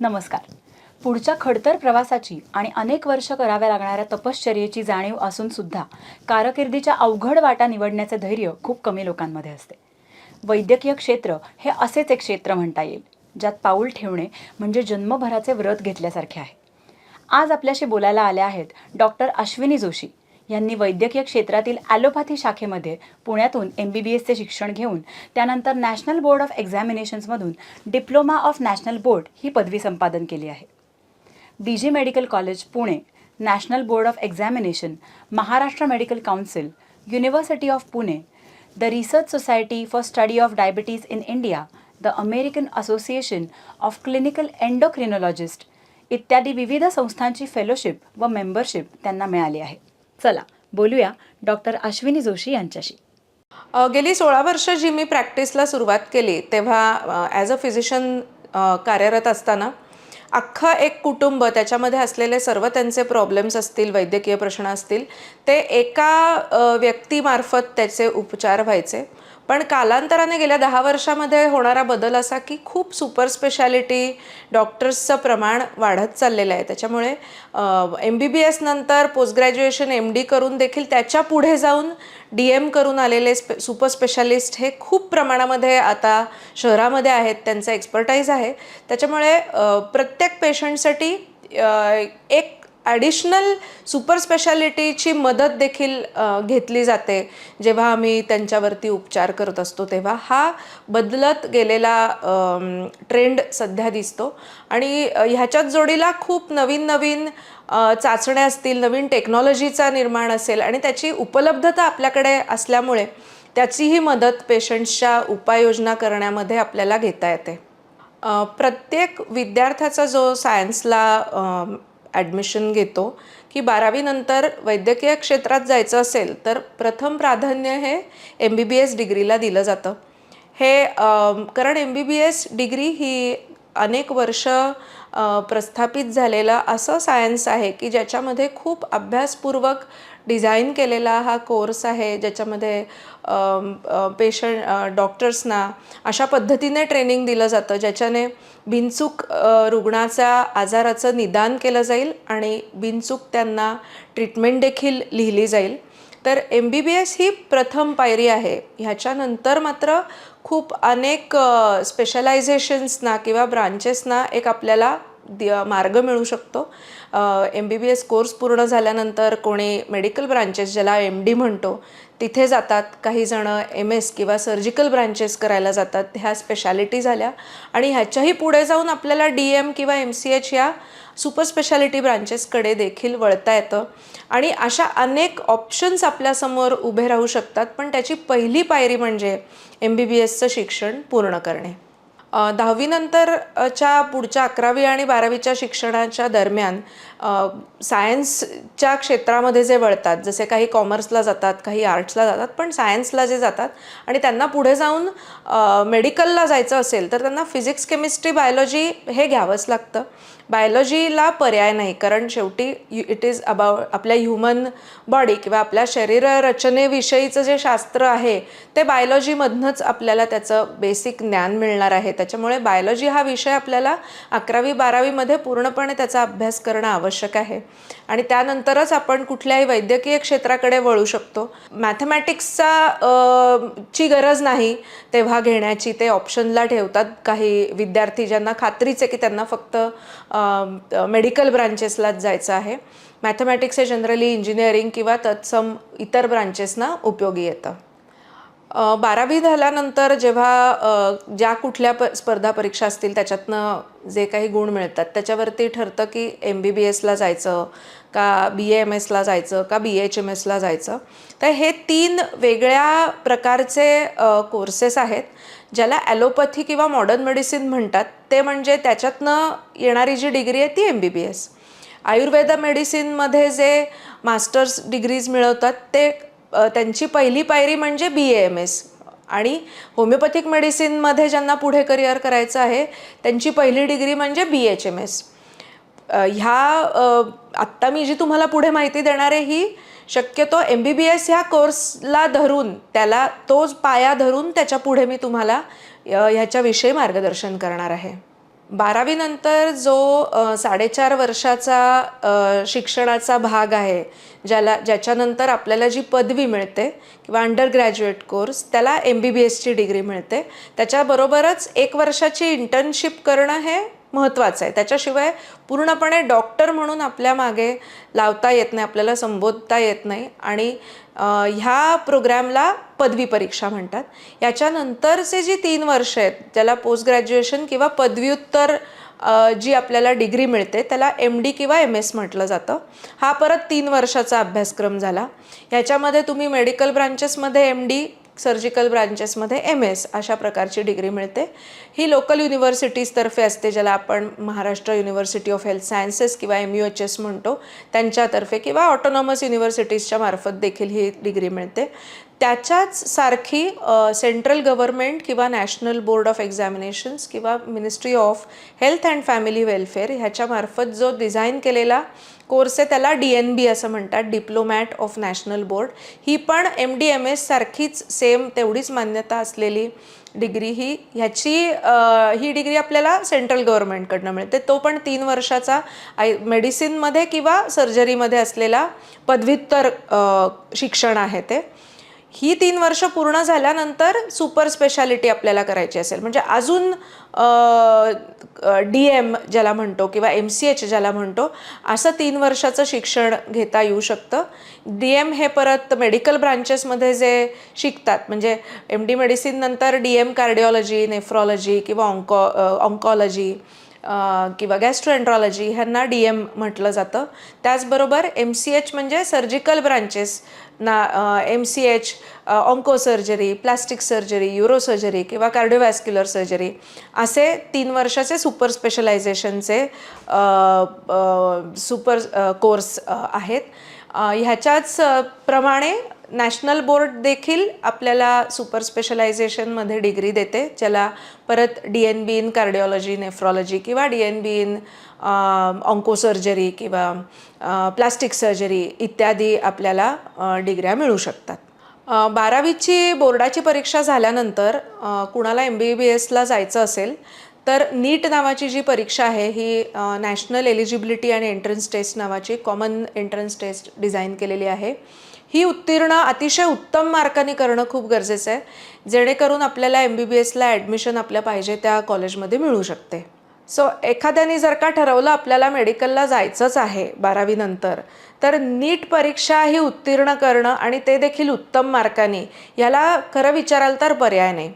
नमस्कार. पुढच्या खडतर प्रवासाची आणि अनेक वर्ष कराव्या लागणाऱ्या तपश्चर्येची जाणीव असून सुद्धा कारकिर्दीच्या अवघड वाटा निवडण्याचे धैर्य खूप कमी लोकांमध्ये असते. वैद्यकीय क्षेत्र हे असेच एक क्षेत्र म्हणता येईल ज्यात पाऊल ठेवणे म्हणजे जन्मभराचे व्रत घेतल्यासारखे आहे. आज आपल्याशी बोलायला आल्या आहेत डॉक्टर अश्विनी जोशी यांनी वैद्यकीय क्षेत्रातील ॲलोपॅथी शाखेमध्ये पुण्यातून एम बी बी एसचे शिक्षण घेऊन त्यानंतर नॅशनल बोर्ड ऑफ एक्झामिनेशन्समधून डिप्लोमा ऑफ नॅशनल बोर्ड ही पदवी संपादन केली आहे. B J medical college Pune national board of examination Maharashtra medical council university of Pune the research society for study of diabetes in India the American association of clinical endocrinologist इत्यादी विविध संस्थांची fellowship व membership त्यांना मिळाली आहे. चला बोलूया doctor Ashwini Joshi यांच्याशी. गेली सोळा वर्ष जी मी प्रॅक्टिसला सुरुवात केली तेव्हा ॲज अ फिजिशियन कार्यरत असताना अख्खं एक कुटुंब त्याच्यामध्ये असलेले सर्व त्यांचे प्रॉब्लेम्स असतील वैद्यकीय प्रश्न असतील ते एका व्यक्तीमार्फत त्याचे उपचार व्हायचे. पण कालांतराने गेल्या दहा वर्षामध्ये होणारा बदल असा की खूप सुपर स्पेशालिटी डॉक्टर्सचं प्रमाण वाढत चाललेलं आहे. त्याच्यामुळे एम बी बी एस नंतर पोस्ट ग्रॅज्युएशन एम डी करून देखील त्याच्या पुढे जाऊन डी एम करून आलेले स्पे सुपर स्पेशालिस्ट हे खूप प्रमाणामध्ये आता शहरामध्ये आहेत त्यांचं एक्सपर्टाईज आहे. त्याच्यामुळे प्रत्येक पेशंटसाठी एक ॲडिशनल सुपर स्पेशालिटीची मदत देखील घेतली जाते. जेव्हा आम्ही त्यांच्यावरती उपचार करत असतो तेव्हा हा बदलत गेलेला ट्रेंड सध्या दिसतो. आणि ह्याच्यात जोडीला खूप नवीन नवीन चाचण्या असतील नवीन टेक्नॉलॉजीचा निर्माण असेल आणि त्याची उपलब्धता आपल्याकडे असल्यामुळे त्याचीही मदत पेशंट्सच्या उपाययोजना करण्यामध्ये आपल्याला घेता येते. प्रत्येक विद्यार्थ्याचा जो सायन्सला ॲडमिशन घेतो की बारावीनंतर वैद्यकीय क्षेत्रात जायचं असेल तर प्रथम प्राधान्य हे एम बी बी एस डिग्रीला दिलं जातं. हे कारण M B B S degree ही अनेक वर्ष प्रस्थापित झालेलं असं सायन्स आहे की ज्याच्यामध्ये खूप अभ्यासपूर्वक डिझाईन केलेला हा कोर्स आहे ज्याच्यामध्ये पेशंट डॉक्टर्सना अशा पद्धतीने ट्रेनिंग दिलं जातं ज्याच्याने बिनचूक रुग्णाचा रुग्णाच्या आजाराचं निदान केलं जाईल आणि बिनचूक त्यांना ट्रीटमेंट देखील लिहिली जाईल. तर एम बी बी एस ही प्रथम पायरी आहे. ह्याच्यानंतर मात्र खूप अनेक स्पेशलायझेशन्सना किंवा ब्रांचेसना एक आपल्याला मार्ग मिळू शकतो. M B B S course पूर्ण झाल्यानंतर कोणी मेडिकल ब्रांचेस ज्याला एम डी म्हणतो तिथे जातात. काही जणं एम एस किंवा सर्जिकल ब्रांचेस करायला जातात. ह्या स्पेशालिटी झाल्या. आणि ह्याच्याही पुढे जाऊन आपल्याला डी एम किंवा एम सी एच या सुपर स्पेशालिटी ब्रांचेसकडे देखील वळता येतं. आणि अशा अनेक ऑप्शन्स आपल्यासमोर उभे राहू शकतात. पण त्याची पहिली पायरी म्हणजे एम बी बी एसचं शिक्षण पूर्ण करणे. दहावीनंतरच्या पुढच्या अकरावी आणि बारावीच्या शिक्षणाच्या दरम्यान सायन्सच्या क्षेत्रामध्ये जे वळतात जसे काही कॉमर्सला जातात काही आर्ट्सला जातात पण सायन्सला जे जातात आणि त्यांना पुढे जाऊन मेडिकलला जायचं असेल तर त्यांना फिजिक्स केमिस्ट्री बायोलॉजी हे घ्यावंच लागतं. बायोलॉजीला पर्याय नाही कारण शेवटी इट इज अबाउट आपल्या ह्युमन बॉडी किंवा आपल्या शरीर रचनेविषयीचं जे शास्त्र आहे ते बायोलॉजीमधनंच आपल्याला त्याचं बेसिक ज्ञान मिळणार आहे. त्याच्यामुळे बायोलॉजी हा विषय आपल्याला अकरावी बारावीमध्ये पूर्णपणे त्याचा अभ्यास करणं आवश्यक आहे. आणि त्यानंतरच आपण कुठल्याही वैद्यकीय क्षेत्राकडे वळू शकतो. मॅथमॅटिक्सचा ची गरज नाही तेव्हा घेण्याची. ते ऑप्शनला ठेवतात काही विद्यार्थी ज्यांना खात्रीच आहे की त्यांना फक्त मेडिकल ब्रांचेसलाच जायचं आहे. मॅथमॅटिक्स हे जनरली इंजिनिअरिंग किंवा तत्सम इतर ब्रांचेसना उपयोगी येतं. बारावी झाल्यानंतर जेव्हा ज्या कुठल्या प स्पर्धा परीक्षा असतील त्याच्यातनं जे काही गुण मिळतात त्याच्यावरती ठरतं की एम बी बी एसला जायचं का बी एम एसला जायचं का बी एच एम एसला जायचं. तर हे तीन वेगळ्या प्रकारचे कोर्सेस आहेत ज्याला ॲलोपॅथी किंवा मॉडर्न मेडिसिन म्हणतात. ते म्हणजे त्याच्यातनं येणारी जी डिग्री आहे ती M B B S Ayurveda मेडिसिनमध्ये जे मास्टर्स डिग्रीज मिळवतात ते त्यांची पहिली पायरी म्हणजे बी ए एम एस आणि होमिओपॅथिक मेडिसिनमध्ये ज्यांना पुढे करिअर करायचं आहे त्यांची पहिली डिग्री म्हणजे बी एच एम एस ह्या आत्ता मी जी तुम्हाला पुढे माहिती देणार आहे ही शक्यतो एम बी बी एस ह्या कोर्सला धरून त्याला तोच पाया धरून त्याच्या पुढे मी तुम्हाला ह्याच्याविषयी मार्गदर्शन करणार आहे. बारावीनंतर जो साडेचार वर्षाचा शिक्षणाचा भाग आहे ज्याला ज्याच्यानंतर आपल्याला जी पदवी मिळते किंवा अंडर ग्रॅज्युएट कोर्स त्याला एम बी बी एसची डिग्री मिळते. त्याच्याबरोबरच एक वर्षाची इंटर्नशिप करणं हे महत्त्वाचं आहे. त्याच्याशिवाय पूर्णपणे डॉक्टर म्हणून आपल्या मागे लावता येत नाही आपल्याला संबोधता येत नाही आणि ह्या प्रोग्रॅमला पदवी परीक्षा म्हणतात. याच्यानंतरचे जी तीन वर्ष आहेत ज्याला पोस्ट ग्रॅज्युएशन किंवा पदव्युत्तर जी आपल्याला डिग्री मिळते त्याला एम डी किंवा एम एस म्हटलं जातं. हा परत तीन वर्षाचा अभ्यासक्रम झाला. ह्याच्यामध्ये तुम्ही मेडिकल ब्रांचेसमध्ये एम डी सर्जिकल ब्रांचेसमध्ये एम एस अशा प्रकारची डिग्री मिळते. ही लोकल युनिव्हर्सिटीजतर्फे असते ज्याला आपण Maharashtra university of health sciences किंवा एम यू एच एस म्हणतो त्यांच्यातर्फे किंवा ऑटोनॉमस युनिव्हर्सिटीजच्या मार्फत देखील ही डिग्री मिळते. त्याच्याच सारखी सेंट्रल गव्हर्नमेंट किंवा नॅशनल बोर्ड ऑफ एक्झामिनेशन्स किंवा ministry of health and family welfare ह्याच्यामार्फत जो डिझाईन केलेला कोर्स आहे त्याला डी एन बी असं म्हणतात डिप्लोमॅट ऑफ नॅशनल बोर्ड ही पण एम डी एम एस सारखीच सेम तेवढीच मान्यता असलेली डिग्री ही ह्याची ही डिग्री आपल्याला सेंट्रल गव्हर्नमेंटकडनं मिळते. तो पण तीन वर्षाचा आय मेडिसिनमध्ये किंवा सर्जरीमध्ये असलेला पदव्युत्तर शिक्षण आहे ते. ही तीन वर्ष पूर्ण झाल्यानंतर सुपर स्पेशालिटी आपल्याला करायची असेल. म्हणजे अजून डी एम ज्याला म्हणतो किंवा एम सी एच ज्याला म्हणतो असं तीन वर्षाचं शिक्षण घेता येऊ शकतं. डी एम हे परत मेडिकल ब्रांचेसमध्ये जे शिकतात म्हणजे एम डी मेडिसिन नंतर डी एम कार्डिओलॉजी नेफ्रॉलॉजी किंवा ऑन्कॉ ऑन्कॉलॉजी किंवा गॅस्ट्रोएन्ट्रॉलॉजी ह्यांना डी एम म्हटलं जातं. त्याचबरोबर एम सी एच म्हणजे सर्जिकल ब्रांचेस ना M C H onco surgery plastic surgery uro surgery किंवा कार्डिओवॅस्क्युलर सर्जरी असे तीन वर्षाचे सुपर स्पेशलायझेशनचे सुपर कोर्स आहेत. ह्याच्याच प्रमाणे नॅशनल बोर्ड देखील आपल्याला सुपर स्पेशलायझेशनमध्ये डिग्री देते ज्याला परत D N B in cardiology nephrology किंवा D N B in onco surgery किंवा प्लास्टिक सर्जरी इत्यादी आपल्याला डिग्र्या मिळू शकतात. बारावीची बोर्डाची परीक्षा झाल्यानंतर कुणाला एम बी बी एसला जायचं असेल तर नीट नावाची जी परीक्षा आहे ही नॅशनल एलिजिबिलिटी आणि एंट्रन्स टेस्ट नावाची कॉमन एंट्रन्स टेस्ट डिझाईन केलेली आहे. ही उत्तीर्ण अतिशय उत्तम मार्काने करणं खूप गरजेचं आहे जेणेकरून आपल्याला एम बी बी एसला ॲडमिशन आपल्या पाहिजे त्या कॉलेजमध्ये मिळू शकते. सो एखाद्याने जर का ठरवलं आपल्याला मेडिकलला जायचंच आहे बारावीनंतर तर नीट परीक्षा ही उत्तीर्ण करणं आणि ते देखील उत्तम मार्काने याला खरं विचाराल तर पर्याय नाही.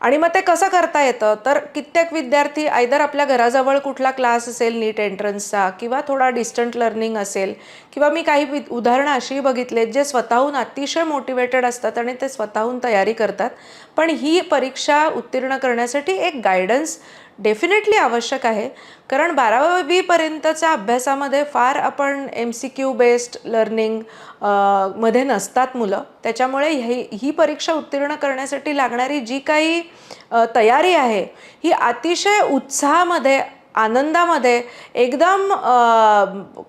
आणि मग ते कसं करता येतं? तर कित्येक विद्यार्थी आयदर आपल्या घराजवळ कुठला क्लास असेल नीट एंट्रन्सचा किंवा थोडा डिस्टंट लर्निंग असेल किंवा मी काही उदाहरणं अशीही बघितलेत जे स्वतःहून अतिशय मोटिवेटेड असतात आणि ते स्वतःहून तयारी करतात. पण ही परीक्षा उत्तीर्ण करण्यासाठी एक गायडन्स डेफिनेटली आवश्यक आहे. कारण बारावीपर्यंतच्या अभ्यासामध्ये फार आपण एम सी क्यू बेस्ड लर्निंगमध्ये नसतात मुलं. त्याच्यामुळे ही ही परीक्षा उत्तीर्ण करण्यासाठी लागणारी जी काही तयारी आहे ही अतिशय उत्साहामध्ये आनंदामध्ये एकदम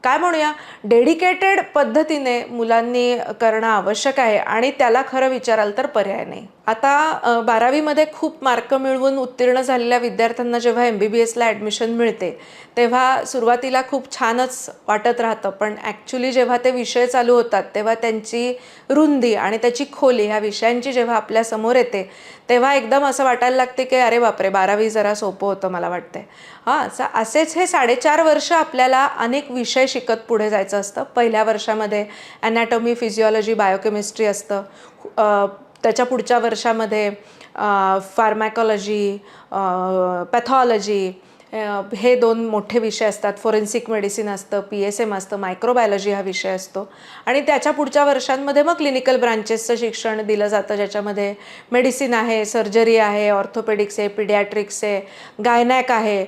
काय म्हणूया डेडिकेटेड पद्धतीने मुलांनी करणं आवश्यक आहे आणि त्याला खरं विचाराल तर पर्याय नाही. आता बारावीमध्ये खूप मार्क मिळवून उत्तीर्ण झालेल्या विद्यार्थ्यांना जेव्हा एम बी बी एसला ॲडमिशन मिळते तेव्हा सुरुवातीला खूप छानच वाटत राहतं. पण ॲक्च्युली जेव्हा ते विषय चालू होतात तेव्हा त्यांची रुंदी आणि त्याची खोली ह्या विषयांची जेव्हा आपल्यासमोर येते तेव्हा एकदम असं वाटायला लागते की अरे बापरे बारावी जरा सोपं होतं मला वाटतंय. हां स- असेच हे साडेचार वर्ष आपल्याला अनेक विषय शिकत पुढे जायचं असतं. पहिल्या वर्षामध्ये ॲनॅटॉमी फिजिओलॉजी बायोकेमिस्ट्री असतं. त्याच्या पुढच्या वर्षामध्ये फार्मॅकॉलॉजी पॅथॉलॉजी हे दोन मोठे विषय असतात. फोरेन्सिक मेडिसिन असतं पी एस एम असतं मायक्रोबायोलॉजी हा विषय असतो. आणि त्याच्या पुढच्या वर्षांमध्ये मग क्लिनिकल ब्रांचेसचं शिक्षण दिलं जातं ज्याच्यामध्ये मेडिसिन आहे सर्जरी आहे ऑर्थोपेडिक्स आहे पिडियाट्रिक्स आहे गायनॅक आहे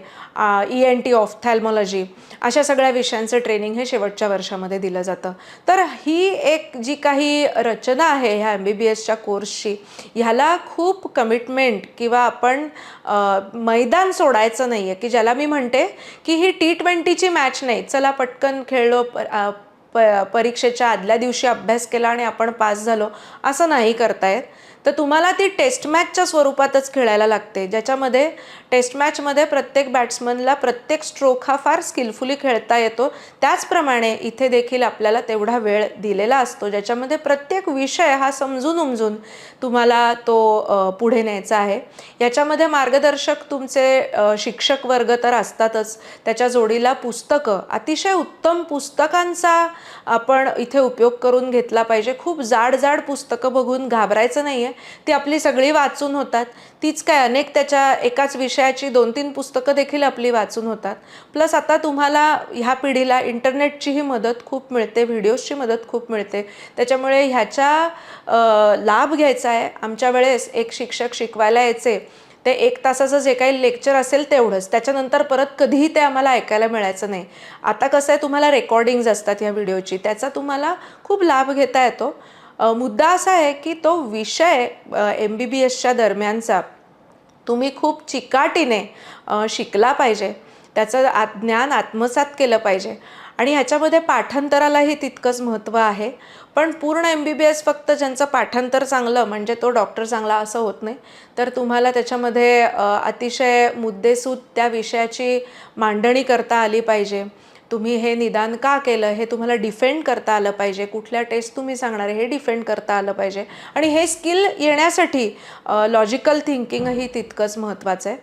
ई एन टी ऑफ्थॅल्मॉलॉजी अशा सगळ्या विषयांचं ट्रेनिंग हे शेवटच्या वर्षामध्ये दिलं जातं. तर ही एक जी काही रचना आहे ह्या एम बी बी एसच्या कोर्सची ह्याला खूप कमिटमेंट किंवा आपण मैदान सोडायचं नाही आहे की ज्याला मी म्हणते की ही टी ट्वेंटीची मॅच नाही. चला पटकन खेळलो प- परीक्षेच्या आदल्या दिवशी अभ्यास केला आणि आपण पास झालो. असं नाही करतायत तर तुम्हाला ती टेस्ट मॅचच्या स्वरूपातच खेळायला लागते. ज्याच्यामध्ये टेस्ट मॅचमध्ये प्रत्येक बॅट्समनला प्रत्येक स्ट्रोक हा फार स्किलफुली खेळता येतो. त्याचप्रमाणे इथे देखील आपल्याला तेवढा वेळ दिलेला असतो. ज्याच्यामध्ये प्रत्येक विषय हा समजून उमजून तुम्हाला तो पुढे न्यायचा आहे. याच्यामध्ये मार्गदर्शक तुमचे शिक्षक वर्ग तर असतातच. त्याच्या जोडीला पुस्तकं अतिशय उत्तम पुस्तकांचा आपण इथे उपयोग करून घेतला पाहिजे. खूप जाड जाड पुस्तकं बघून घाबरायचं नाही आहे ती आपली सगळी वाचून होतात. तीच काय अनेक त्याच्या एकाच विषयाची दोन तीन पुस्तकं देखील आपली वाचून होतात. प्लस आता तुम्हाला ह्या पिढीला इंटरनेटचीही मदत खूप मिळते व्हिडिओजची मदत खूप मिळते. त्याच्यामुळे ह्याचा लाभ घ्यायचा आहे. आमच्या वेळेस एक शिक्षक शिकवायला यायचे. ते एक तासाचं जे काही लेक्चर असेल तेवढंच. त्याच्यानंतर परत कधीही ते आम्हाला ऐकायला मिळायचं नाही. आता कसं आहे तुम्हाला रेकॉर्डिंग्ज असतात ह्या व्हिडिओची. त्याचा तुम्हाला खूप लाभ घेता येतो. मुद्दा असा आहे की तो विषय एम बी बी एसच्या दरम्यानचा तुम्ही खूप चिकाटीने शिकला पाहिजे. त्याचं आत ज्ञान आत्मसात केलं पाहिजे. आणि ह्याच्यामध्ये पाठांतरालाही तितकंच महत्त्व आहे. पण पूर्ण एम बी बी एस फक्त ज्यांचं पाठांतर चांगलं म्हणजे तो डॉक्टर चांगला असं होत नाही. तर तुम्हाला त्याच्यामध्ये अतिशय मुद्देसूद त्या विषयाची मांडणी करता आली पाहिजे. तुम्ही हे निदान का केलं? हे तुम्हाला डिफेंड करता आलं पाहिजे. कुठल्या टेस्ट तुम्ही सांगणार आहे हे डिफेंड करता आलं पाहिजे. आणि हे स्किल येण्यासाठी लॉजिकल थिंकिंगही तितकंच महत्त्वाचं आहे.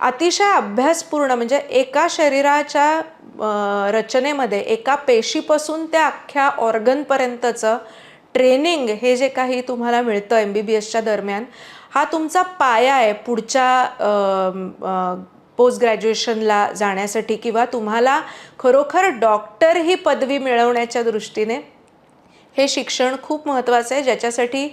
अतिशय अभ्यासपूर्ण म्हणजे एका शरीराच्या रचनेमध्ये एका पेशीपासून त्या अख्ख्या ऑर्गनपर्यंतचं ट्रेनिंग हे जे काही तुम्हाला मिळतं एम बी बी एसच्या दरम्यान हा तुमचा पाया आहे. पुढच्या पोस्ट ग्रॅज्युएशनला जाण्यासाठी किंवा तुम्हाला खरोखर डॉक्टर ही पदवी मिळवण्याच्या दृष्टीने हे शिक्षण खूप महत्त्वाचं आहे. ज्याच्यासाठी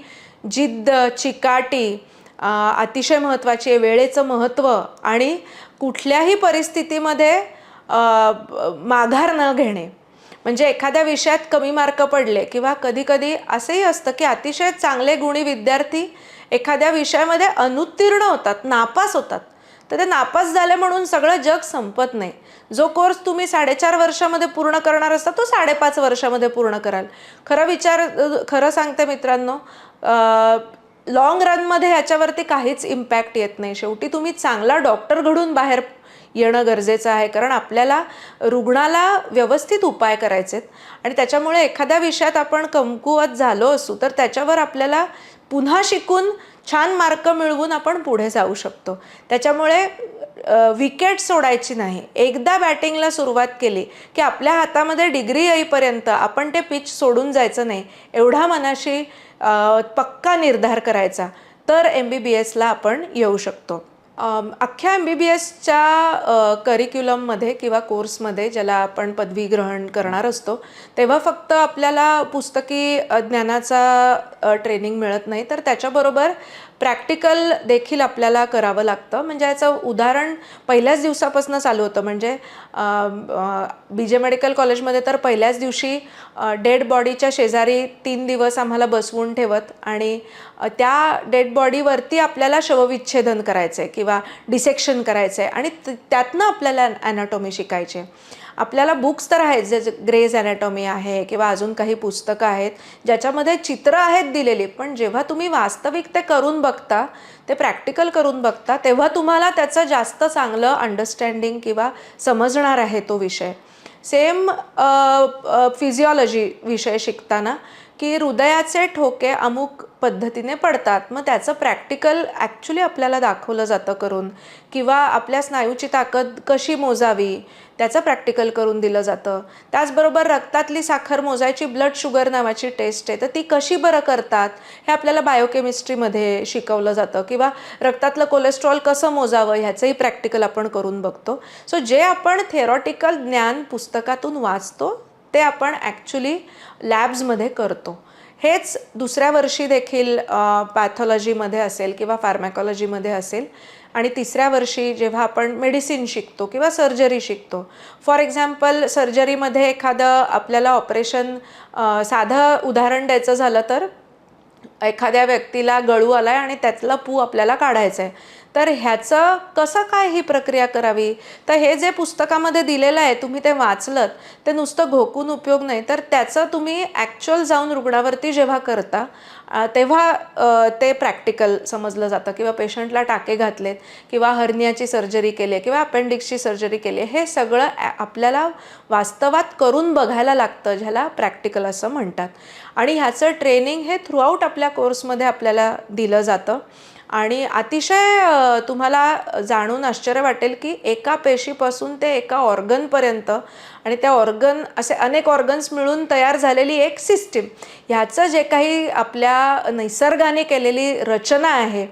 जिद्द चिकाटी अतिशय महत्त्वाची आहे. वेळेचं महत्त्व आणि कुठल्याही परिस्थितीमध्ये माघार न घेणे. म्हणजे एखाद्या विषयात कमी मार्क पडले किंवा कधीकधी असंही असतं की अतिशय चांगले गुणी विद्यार्थी एखाद्या विषयामध्ये अनुत्तीर्ण होतात नापास होतात. तर ते नापास झाले म्हणून सगळं जग संपत नाही. जो कोर्स तुम्ही साडेचार वर्षामध्ये पूर्ण करणार असता तो साडेपाच वर्षामध्ये पूर्ण कराल. खरं विचार खरं सांगते मित्रांनो लॉंग रनमध्ये ह्याच्यावरती काहीच इम्पॅक्ट येत नाही. शेवटी तुम्ही चांगला डॉक्टर घडून बाहेर येणं गरजेचं आहे. कारण आपल्याला रुग्णाला व्यवस्थित उपाय करायचे आहेत. आणि त्याच्यामुळे एखाद्या विषयात आपण कमकुवत झालो असू तर त्याच्यावर आपल्याला पुन्हा शिकून छान मार्क मिळवून आपण पुढे जाऊ शकतो. त्याच्यामुळे विकेट सोडायची नाही. एकदा बॅटिंगला सुरुवात केली की आपल्या हातामध्ये डिग्री येईपर्यंत आपण ते पिच सोडून जायचं नाही. एवढा मनाशी पक्का निर्धार करायचा. तर एम बी बी एसला आपण येऊ शकतो. अख्ख्या एम बी बी एसच्या करिक्युलममध्ये किंवा कोर्समध्ये ज्याला आपण पदवी ग्रहण करणार असतो तेव्हा फक्त आपल्याला पुस्तकी ज्ञानाचा ट्रेनिंग मिळत नाही. तर त्याच्याबरोबर प्रॅक्टिकल देखील आपल्याला करावं लागतं. म्हणजे याचं उदाहरण पहिल्याच दिवसापासून चालू होतं. म्हणजे बी जे मेडिकल कॉलेजमध्ये तर पहिल्याच दिवशी डेड बॉडीच्या शेजारी तीन दिवस आम्हाला बसवून ठेवत आणि त्या डेड बॉडीवरती आपल्याला शवविच्छेदन करायचं आहे किंवा डिसेक्शन करायचं आहे आणि त्यातनं आपल्याला ॲनाटॉमी शिकायची. आहे आपल्याला बुक्स तर आहेत जे ग्रेज ॲनाटॉमी आहे किंवा अजून काही पुस्तकं आहेत ज्याच्यामध्ये चित्र आहेत दिलेली पण जेव्हा तुम्ही वास्तविक ते करून बघता ते प्रॅक्टिकल करून बघता तेव्हा तुम्हाला त्याचं जास्त चांगलं अंडरस्टँडिंग किंवा समजणार आहे तो विषय. सेम फिजिओलॉजी विषय शिकताना की हृदयाचे ठोके अमुक पद्धतीने पडतात. मग त्याचं प्रॅक्टिकल ॲक्च्युली आपल्याला दाखवलं जातं करून. किंवा आपल्या स्नायूची ताकद कशी मोजावी त्याचं प्रॅक्टिकल करून दिलं जातं. त्याचबरोबर रक्तातली साखर मोजायची ब्लड शुगर नावाची टेस्ट आहे तर ती कशी बरं करतात हे आपल्याला बायोकेमिस्ट्रीमध्ये शिकवलं जातं. किंवा रक्तातलं कोलेस्ट्रॉल कसं मोजावं ह्याचंही प्रॅक्टिकल आपण करून बघतो. सो जे आपण थेरॉटिकल ज्ञान पुस्तकातून वाचतो ते आपण ॲक्च्युली लॅब्समध्ये करतो. हेच दुसऱ्या वर्षी देखील पॅथॉलॉजीमध्ये असेल किंवा फार्मॅकॉलॉजीमध्ये असेल आणि तिसऱ्या वर्षी जेव्हा आपण मेडिसिन शिकतो किंवा सर्जरी शिकतो. फॉर एक्झाम्पल सर्जरीमध्ये एखादं आपल्याला ऑपरेशन साधं उदाहरण द्यायचं झालं तर एखाद्या व्यक्तीला गळू आलाय आणि त्यातला पू आपल्याला काढायचा आहे तर ह्याचं कसं काय ही प्रक्रिया करावी? तर हे जे पुस्तकामध्ये दिलेलं आहे तुम्ही ते वाचलं ते नुसतं घोकून उपयोग नाही. तर त्याचं तुम्ही ॲक्च्युअल जाऊन रुग्णावरती जेव्हा करता तेव्हा ते प्रॅक्टिकल समजलं जातं. किंवा पेशंटला टाके घातलेत किंवा हर्नियाची सर्जरी केली आहे किंवा अपेंडिक्सची सर्जरी केली आहे हे सगळं आपल्याला वास्तवात करून बघायला लागतं ज्याला प्रॅक्टिकल असं म्हणतात. आणि ह्याचं ट्रेनिंग हे थ्रूआउट आपल्या कोर्समध्ये आपल्याला दिलं जातं. आणि अतिशय तुम्हाला जाणून आश्चर्य वाटेल की एका पेशीपासून ते एका ऑर्गनपर्यंत आणि त्या ऑर्गन असे अनेक ऑर्गन्स मिळून तयार झालेली एक सिस्टीम ह्याचं जे काही आपल्या निसर्गाने केलेली रचना आहे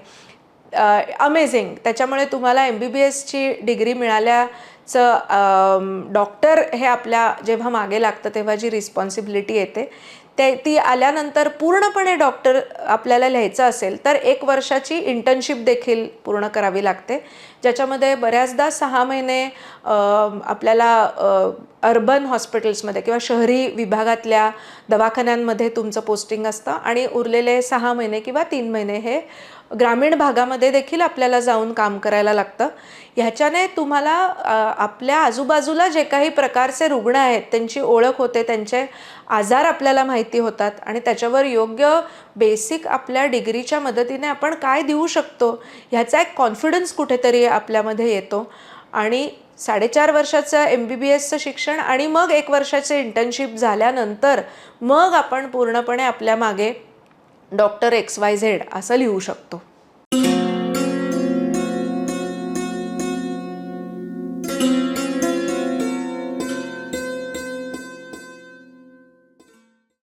अमेझिंग त्याच्यामुळे तुम्हाला एम बी बी एसची डिग्री मिळाल्याचं डॉक्टर हे आपल्या जेव्हा मागे लागतं तेव्हा जी रिस्पॉन्सिबिलिटी येते ते ती आल्यानंतर पूर्णपणे डॉक्टर आपल्याला लिहायचं असेल तर एक वर्षाची इंटर्नशिप देखील पूर्ण करावी लागते. ज्याच्यामध्ये बऱ्याचदा सहा महिने आपल्याला अर्बन हॉस्पिटल्समध्ये किंवा शहरी विभागातल्या दवाखान्यांमध्ये तुमचं पोस्टिंग असतं आणि उरलेले सहा महिने किंवा तीन महिने हे ग्रामीण भागामध्ये देखील आपल्याला जाऊन काम करायला लागतं. ह्याच्याने तुम्हाला आपल्या आजूबाजूला जे काही प्रकारचे रुग्ण आहेत त्यांची ओळख होते त्यांचे आजार आपल्याला माहिती होतात आणि त्याच्यावर योग्य बेसिक आपल्या डिग्रीच्या मदतीने आपण काय देऊ शकतो ह्याचा एक कॉन्फिडन्स कुठेतरी आपल्यामध्ये येतो. आणि साडेचार वर्षाचं एम बी बी एसचं शिक्षण आणि मग एक वर्षाचे इंटर्नशिप झाल्यानंतर मग आपण पूर्णपणे आपल्या मागे डॉक्टर एक्स वाय झेड असं लिहू शकतो.